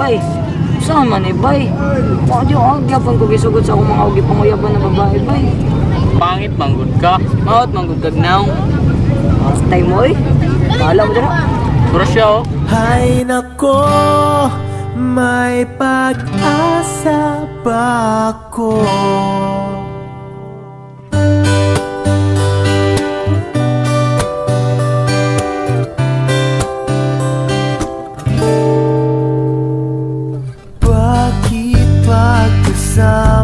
bay. Sama ni eh, bay. O di ako ko gisugod sa akong mga ugi panguyaban na babae bay. Pangit manggod ka. Maot manggod kag now. Tay mo eh. Alam ah. mo dira. Brosyo. Oh. Hay nako. May pag-asa pa ko. 色。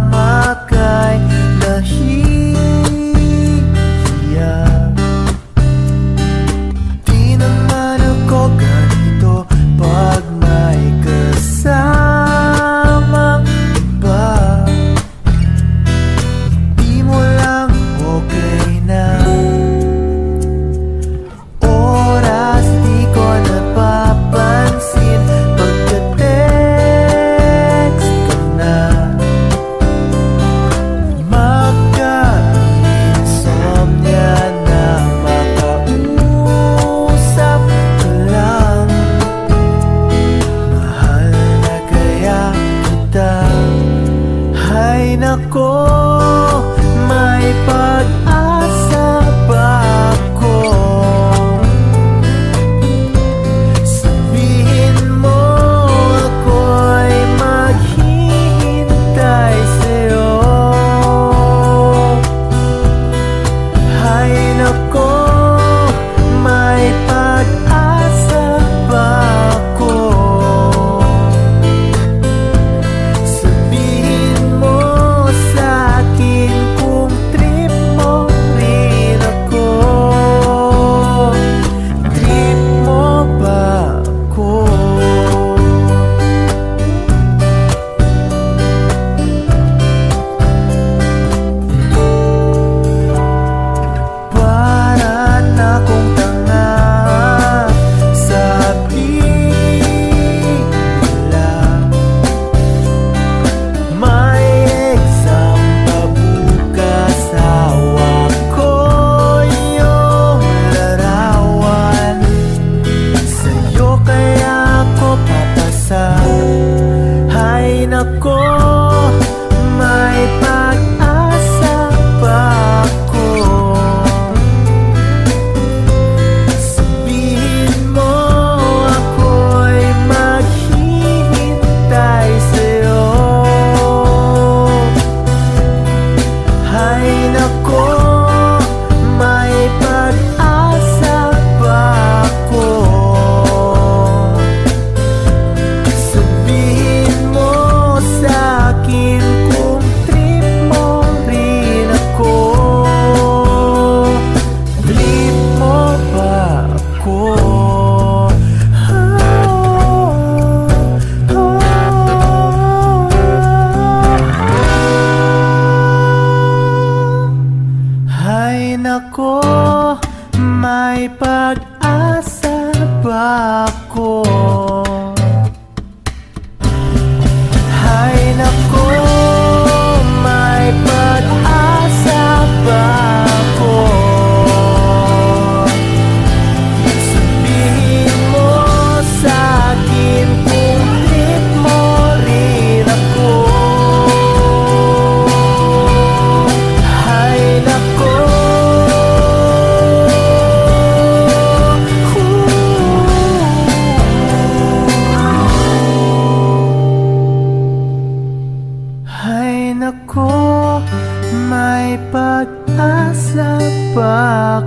amor. din ako. ba ako? nasa pa